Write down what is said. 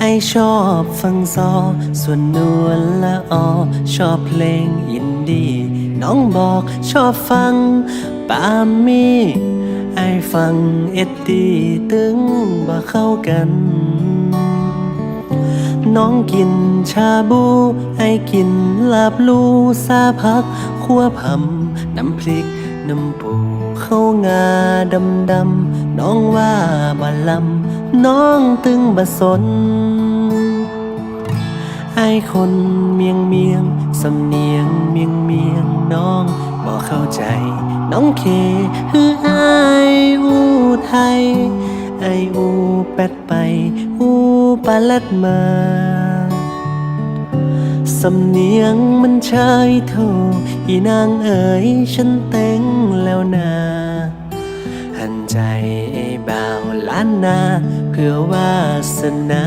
ไอชอบฟังซอ ส่วนนวลละออ ชอบเพลงอินดี้น้องบอกชอบฟังปามีไอฟังเอ็ดดี้ตึงบ่เข้ากัน น้องกินชาบู ไอกินลาบลูซาพักขัวพำน้ำพริกน้ำปูเข้างาดำดำน้องว่า บาลำน้องตึงบะสนไอคนเมียงเมียงสำเนียงเมียงเมียงน้องบอกเข้าใจ น้องเคคือไออูไทย ไออูแปดไป อูปาลัดมาสำเนียงมันชายโทอีนางเอ๋ยฉันเต็งแล้วนาหันใจไอ้บ่าว ล้านนา เพื่อวาสนา